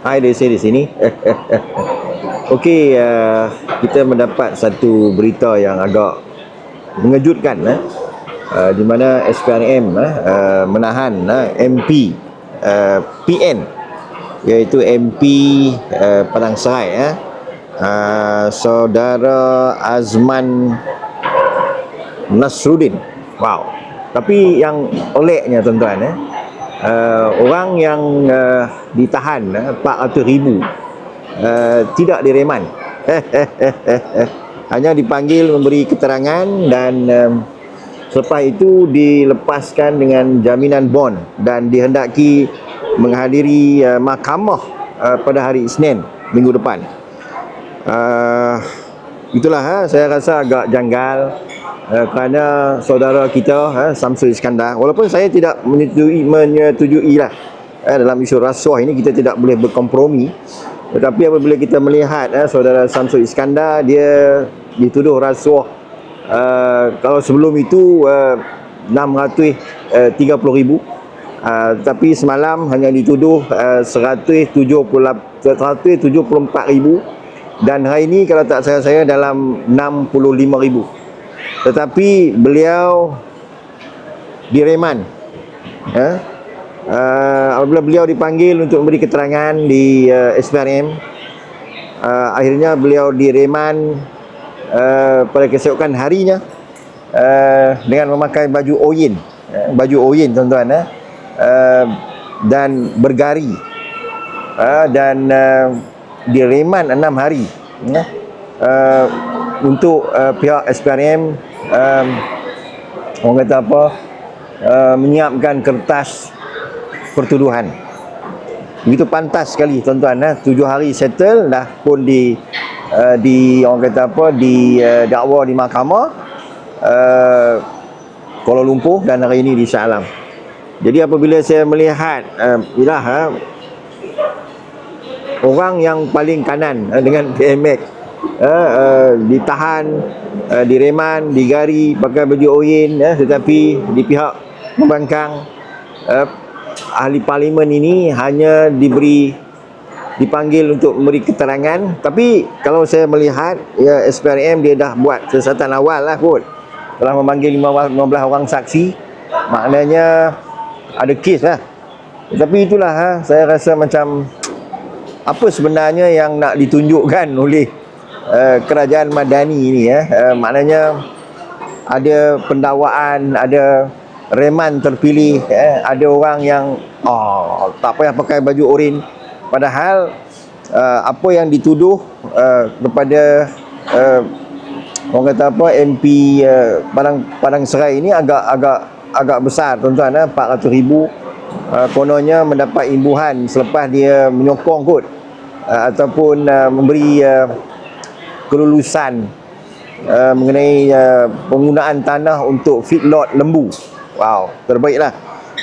Hai Desi di sini. Okey, uh, kita mendapat satu berita yang agak mengejutkan eh. Uh, di mana SPRM eh, uh, menahan eh, MP uh, PN iaitu MP uh, Padang Serai eh. Uh, saudara Azman Nasruddin. Wow. Tapi yang olehnya tuan-tuan eh uh, orang yang uh, ditahan uh, 400,000 uh, tidak direman. Hanya dipanggil memberi keterangan dan um, selepas itu dilepaskan dengan jaminan bond dan dihendaki menghadiri uh, mahkamah uh, pada hari Isnin minggu depan. Uh, itulah ha, saya rasa agak janggal uh, kerana saudara kita uh, Samsul Iskandar walaupun saya tidak menyetujui menyetujui lah uh, dalam isu rasuah ini kita tidak boleh berkompromi. Tetapi apabila kita melihat uh, saudara Samsul Iskandar dia dituduh rasuah uh, kalau sebelum itu uh, 630 ribu. Uh, tapi semalam hanya dituduh uh, 174 ribu. Dan hari ini kalau tak saya saya dalam 65 ribu tetapi beliau direman. Ya? Uh, apabila beliau dipanggil untuk memberi keterangan di uh, SPRM uh, akhirnya beliau direman uh, pada keesokan harinya uh, dengan memakai baju oyin. Uh, baju oyin tuan-tuan uh, uh, dan bergari. Uh, dan uh, direman enam hari. Ya, uh, untuk uh, pihak SPRM um, orang kata apa uh, menyiapkan kertas pertuduhan begitu pantas sekali tuan-tuan eh? tujuh hari settle dah pun di uh, di orang kata apa di uh, dakwa di mahkamah uh, Kuala Lumpur dan hari ini di Shah Alam jadi apabila saya melihat uh, ialah uh, orang yang paling kanan uh, dengan PMX uh, uh, ditahan uh, direman digari pakai baju oyin uh, tetapi di pihak pembangkang uh, ahli parlimen ini hanya diberi dipanggil untuk memberi keterangan. Tapi kalau saya melihat ya SPRM dia dah buat siasatan awal lah kot. Telah memanggil 15 orang saksi. Maknanya ada kes lah. Tapi itulah ha, saya rasa macam apa sebenarnya yang nak ditunjukkan oleh uh, kerajaan Madani ini ya uh, maknanya ada pendakwaan ada reman terpilih eh, ada orang yang oh tak payah pakai baju oren padahal uh, apa yang dituduh uh, kepada uh, orang kata apa MP uh, Padang Padang Serai ini agak agak agak besar tuan-tuan eh, 400 ribu uh, kononnya mendapat imbuhan selepas dia menyokong kot uh, ataupun uh, memberi uh, kelulusan uh, mengenai uh, penggunaan tanah untuk feedlot lembu. Wow terbaiklah.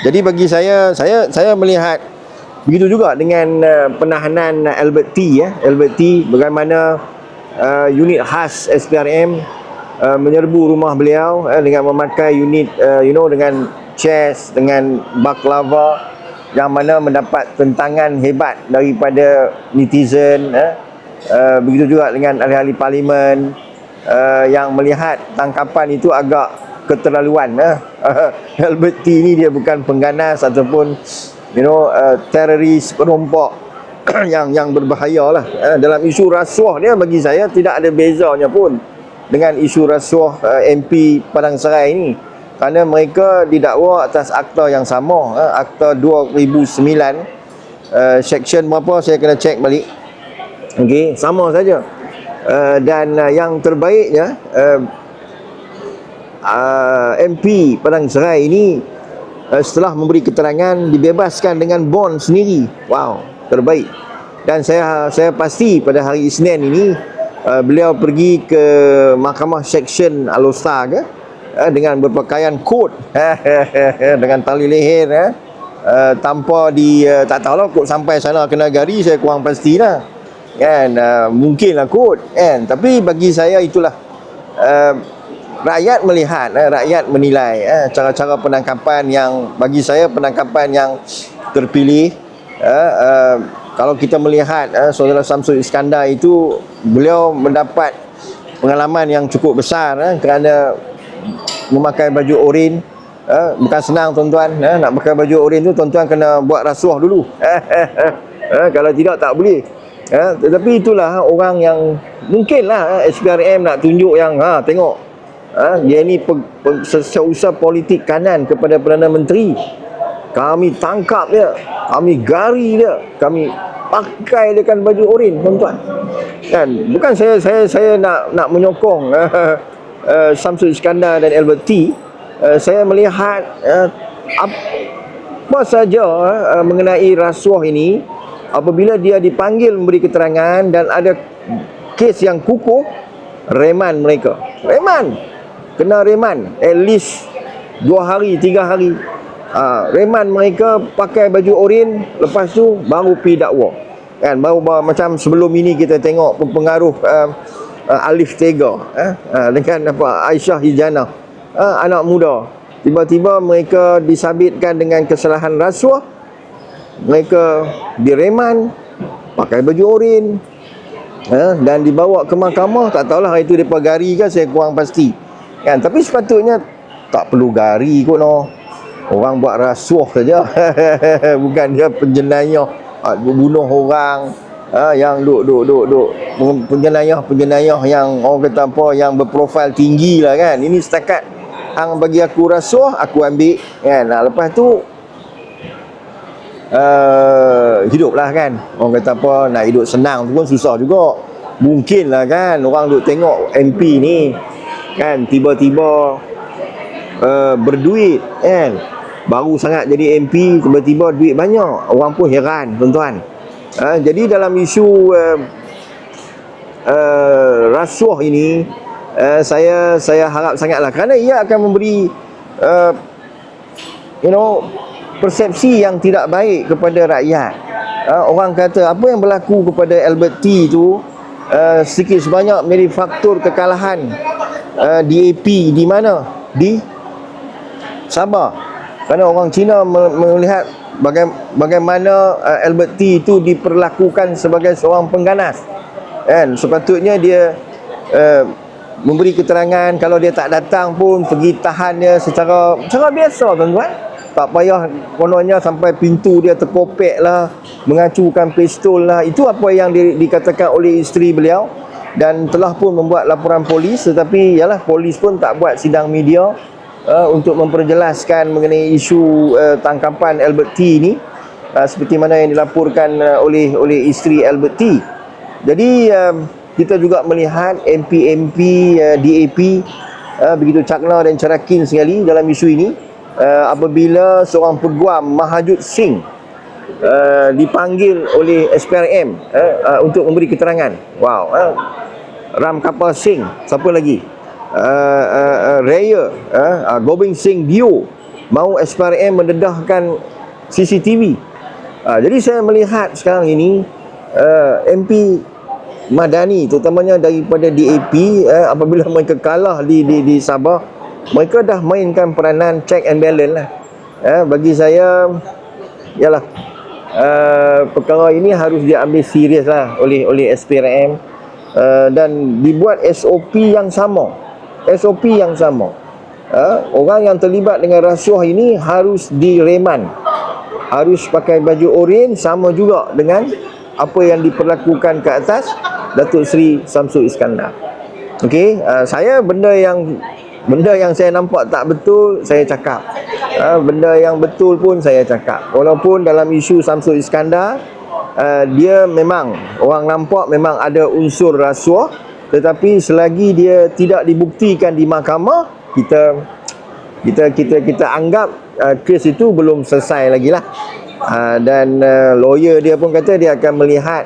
Jadi bagi saya saya saya melihat begitu juga dengan uh, penahanan Albert T ya. Albert T bagaimana uh, unit khas SPRM uh, menyerbu rumah beliau uh, dengan memakai unit uh, you know dengan chest dengan baklava yang mana mendapat tentangan hebat daripada netizen uh, uh, begitu juga dengan ahli-ahli parlimen uh, yang melihat tangkapan itu agak keterlaluan uh. Albert T dia bukan pengganas ataupun you know uh, teroris perompak yang yang berbahaya lah uh, dalam isu rasuah dia bagi saya tidak ada bezanya pun dengan isu rasuah uh, MP Padang Serai ini kerana mereka didakwa atas akta yang sama uh, akta 2009 uh, section berapa? Saya kena cek balik okey sama saja uh, dan uh, yang terbaiknya uh, uh, MP Padang Serai ini uh, setelah memberi keterangan dibebaskan dengan bond sendiri. Wow, terbaik. Dan saya saya pasti pada hari Isnin ini uh, beliau pergi ke Mahkamah Seksyen Alostar ke uh, dengan berpakaian kod dengan tali leher eh. Uh, tanpa di uh, tak tahulah kod sampai sana kena gari saya kurang pastilah kan uh, mungkinlah kod kan? Tapi bagi saya itulah uh, rakyat melihat eh, rakyat menilai eh, cara-cara penangkapan yang bagi saya penangkapan yang terpilih eh, eh, kalau kita melihat uh, saudara Samsul Iskandar itu beliau mendapat pengalaman yang cukup besar uh, kerana memakai baju oren uh, bukan senang tuan-tuan uh, nak pakai baju oren tu tuan-tuan kena buat rasuah dulu uh, kalau tidak tak boleh uh, tetapi itulah uh, orang yang mungkinlah uh, SPRM nak tunjuk yang ha tengok uh, dia ni pe, pe, seusaha politik kanan kepada Perdana Menteri. Kami tangkap dia kami gari dia kami pakai dia kan baju oren tuan-tuan. Kan? Bukan saya saya saya nak nak menyokong uh, Samsul Iskandar dan Albert T. Uh, saya melihat uh, apa saja uh, mengenai rasuah ini apabila dia dipanggil memberi keterangan dan ada kes yang kukuh reman mereka. Reman! Kena reman. At least dua hari tiga hari. Ha, reman mereka pakai baju oren lepas tu baru pi dakwa. Kan baru, baru macam sebelum ini kita tengok pengaruh uh, uh, Alif Tega eh, uh, dengan apa Aisyah Hijana uh, anak muda. Tiba-tiba mereka disabitkan dengan kesalahan rasuah mereka direman pakai baju oren uh, dan dibawa ke mahkamah. Tak tahulah hari itu depa gari kan saya kurang pasti. Kan? Tapi sepatutnya tak perlu gari kot no Orang buat rasuah saja. Bukan dia penjenayah. Ah, Bunuh orang ha, Yang duk duk duk duk. Penjenayah penjenayah yang Orang kata apa Yang berprofil tinggi lah kan? Ini setakat Hang bagi aku rasuah Aku ambil kan? Lepas tu uh, Hidup lah kan. Orang kata apa Nak hidup senang tu pun susah juga. Mungkin lah kan Orang duk tengok MP ni Kan tiba-tiba uh, Berduit kan. Baru sangat jadi MP tiba-tiba duit banyak. Orang pun heran tuan-tuan. Ha, jadi dalam isu uh, uh, rasuah ini uh, saya saya harap sangatlah. Kerana ia akan memberi uh, you know persepsi yang tidak baik kepada rakyat uh, orang kata apa yang berlaku kepada Albert T tu uh, sedikit sebanyak menjadi faktor kekalahan uh, DAP di mana di Sabah kerana orang Cina melihat bagaimana uh, Albert T itu diperlakukan sebagai seorang pengganas. Kan? Sepatutnya dia uh, memberi keterangan kalau dia tak datang pun pergi tahan dia secara secara biasa tuan-tuan. Tak payah kononnya sampai pintu dia terpopek lah, mengacukan pistol lah. Itu apa yang di, dikatakan oleh isteri beliau dan telah pun membuat laporan polis tetapi yalah polis pun tak buat sidang media uh, untuk memperjelaskan mengenai isu uh, tangkapan Albert T ini uh, seperti mana yang dilaporkan uh, oleh oleh isteri Albert T. Jadi uh, kita juga melihat MP-MP uh, DAP uh, begitu cakna dan cerakin sekali dalam isu ini uh, apabila seorang peguam Mahajud Singh uh, dipanggil oleh SPRM uh, uh, untuk memberi keterangan. Wow. Uh, Ram Kapal Singh, siapa lagi? uh, uh, uh, Raya uh, uh, Gobing Singh Dio mau SPRM mendedahkan CCTV uh, jadi saya melihat sekarang ini uh, MP Madani terutamanya daripada DAP uh, apabila mereka kalah di, di, di Sabah mereka dah mainkan peranan check and balance lah uh, bagi saya ialah uh, perkara ini harus diambil serius lah oleh oleh SPRM uh, dan dibuat SOP yang sama SOP yang sama. Ha? Orang yang terlibat dengan rasuah ini harus direman. Harus pakai baju oren sama juga dengan apa yang diperlakukan ke atas Datuk Seri Samsul Iskandar. Okey, uh, saya benda yang benda yang saya nampak tak betul saya cakap. Uh, benda yang betul pun saya cakap. Walaupun dalam isu Samsul Iskandar uh, dia memang orang nampak memang ada unsur rasuah tetapi selagi dia tidak dibuktikan di mahkamah kita kita kita kita anggap uh, kes itu belum selesai lagi lah uh, dan uh, lawyer dia pun kata dia akan melihat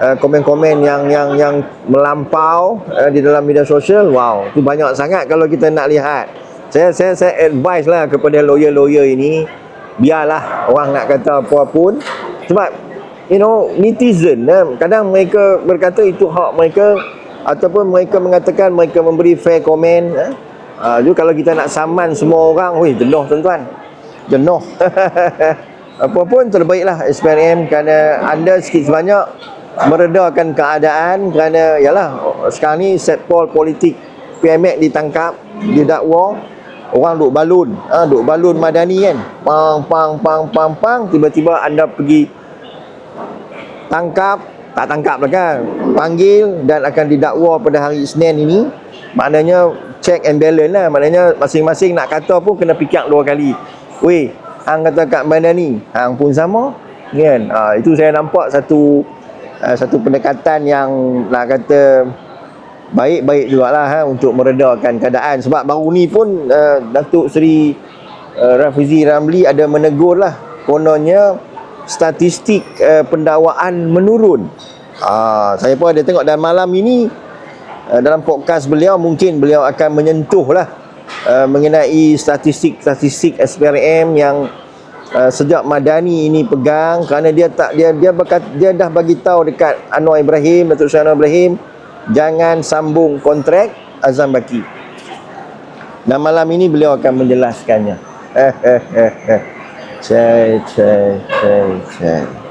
uh, komen-komen yang yang yang melampau uh, di dalam media sosial wow itu banyak sangat kalau kita nak lihat. Saya saya saya advise lah kepada lawyer-lawyer ini biarlah orang nak kata apa pun. Sebab you know netizen eh, kadang mereka berkata itu hak mereka ataupun mereka mengatakan mereka memberi fair comment eh? ha, jadi kalau kita nak saman semua orang weh jenuh tuan-tuan. Jenuh. Apa pun terbaiklah SPRM kerana anda sikit sebanyak meredakan keadaan kerana yalah sekarang ni set pol politik PMX ditangkap didakwa orang duk balun. Ha, duk balun madani kan. Pang pang pang pang pang tiba-tiba anda pergi tangkap tak tangkap lah kan. Panggil dan akan didakwa pada hari Isnin ini. Maknanya check and balance lah. Maknanya masing-masing nak kata pun kena fikir dua kali. Weh hang kata kat mana ni hang pun sama. Kan? Ha, itu saya nampak satu uh, satu pendekatan yang nak kata baik-baik jugalah ha, untuk meredakan keadaan. Sebab baru ni pun uh, Datuk Seri uh, Rafizi Ramli ada menegur lah. Kononnya statistik uh, pendakwaan menurun. Uh, saya pun ada tengok dan malam ini uh, dalam podcast beliau mungkin beliau akan menyentuh lah uh, mengenai statistik-statistik SPRM yang uh, sejak Madani ini pegang kerana dia tak dia dia berkat, dia dah bagi tahu dekat Anwar Ibrahim Datuk Seri Anwar Ibrahim jangan sambung kontrak Azam Baki. Dan malam ini beliau akan menjelaskannya. Eh eh eh eh. Cai cai cai cai.